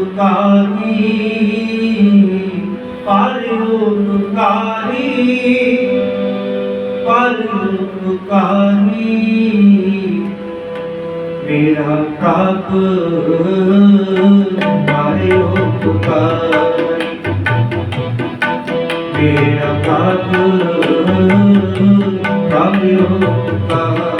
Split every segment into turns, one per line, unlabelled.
ਤੁਕਾਰੀ palaeo ਤੁਕਾਰੀ palaeo ਤੁਕਾਰੀ ਮੇਰਾ ਕਾਪ ਪਾਲਿਓ ਤੁਕਾਰੀ ਮੇਰਾ ਕਾਪ ਪਾਲਿਓ ਤੁਕਾਰੀ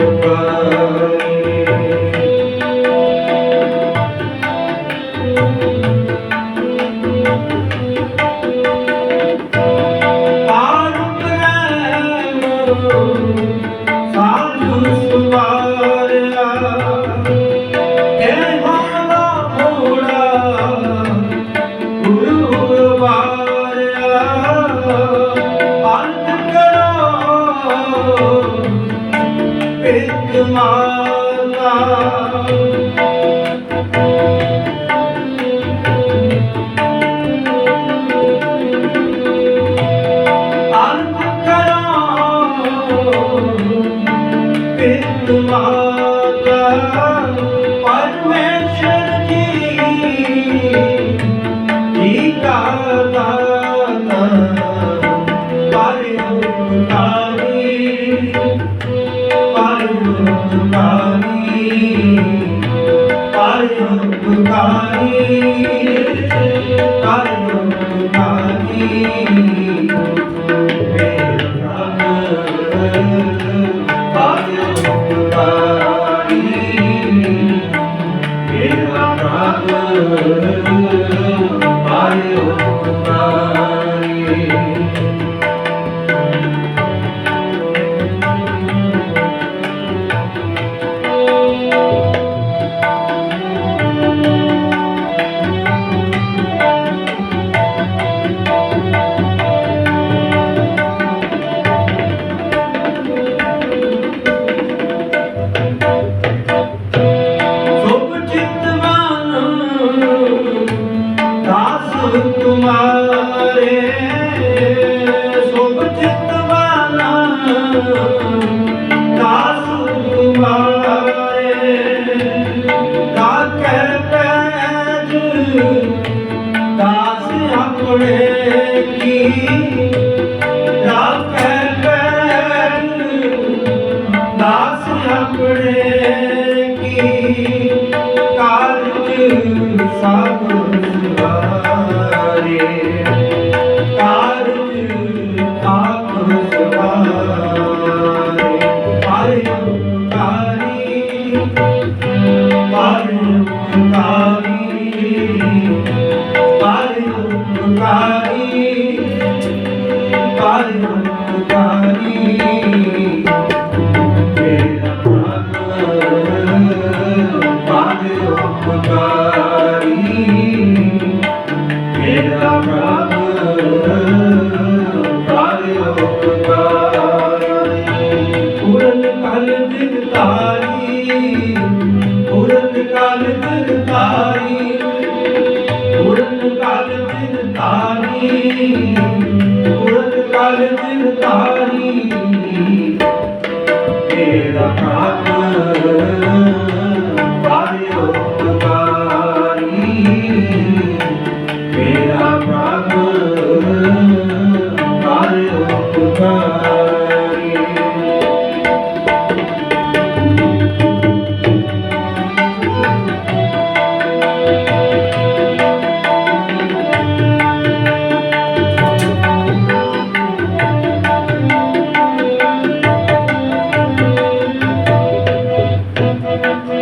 Bye. তোমার Thank you. तुम्हारे ਤਾਰੀ ਤੇਰਾ ਪ੍ਰਾਣ ਪਾਰਿਓ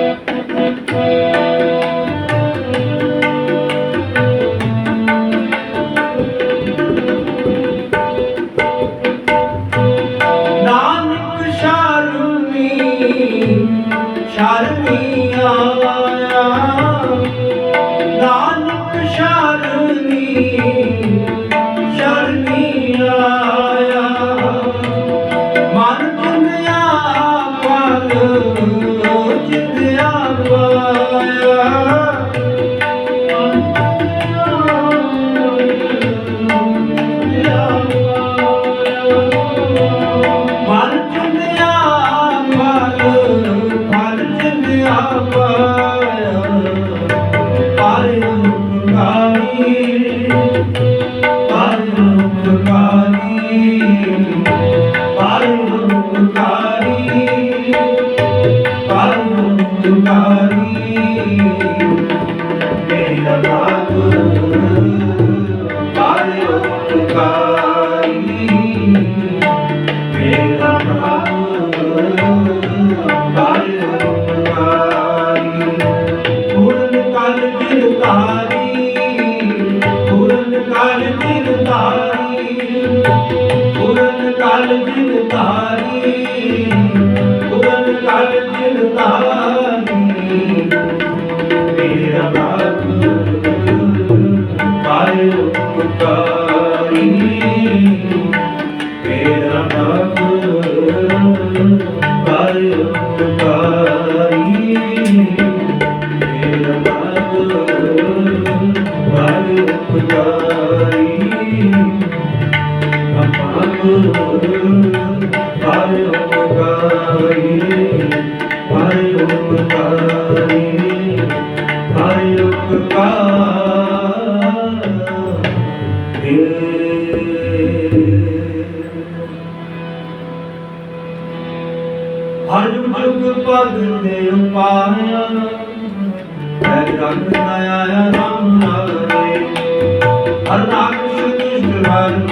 Música ਹਰ ਜੁਗ ਪਦ ਦੇ ਉਪਾਇਆ ਹੈ ਰੰਗ ਨਾ ਆਇਆ ਨਾਮ ਨਾਲ ਰੇ ਹਰ ਨਾਮ ਸ਼੍ਰੀ ਕ੍ਰਿਸ਼ਨ